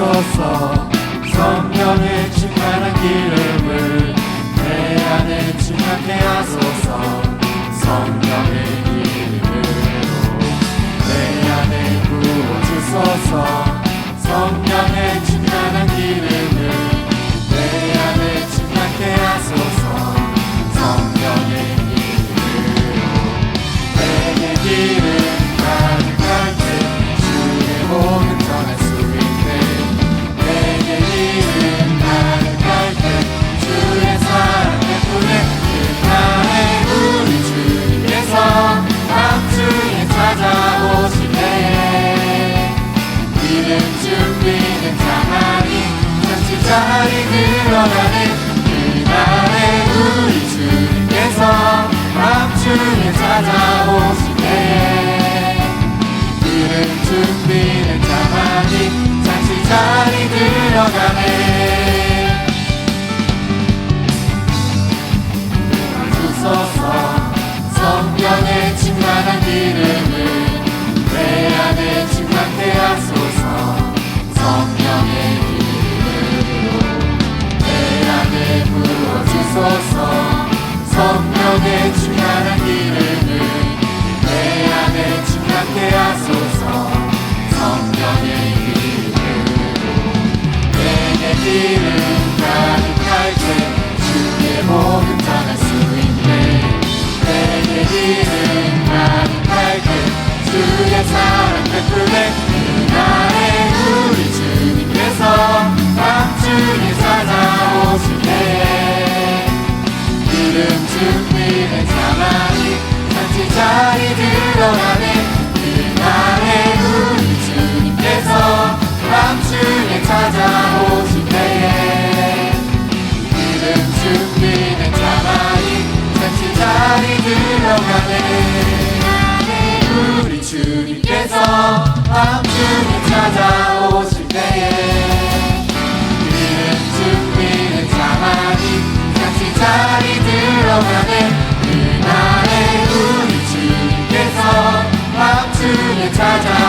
주소서 성령의 충만한 기름을 내 안에 충만케 하소서. 성령의 기름으로 내 안에 부어주소서 잔치 자리 들어가네 부어주소서. 성령의 충만한 기름을 내 안에 충만케 하소서 기름 준비는 가만히 잔치 자리 들어가네. 그날에 우리 주님께서 밤중에 찾아오실 때에 기름 준비는 가만히 잔치 자리 들어가네. 우리 주님께서 밤중에 찾아 들어가네 그날에 우리 주님께서 밤중에 찾아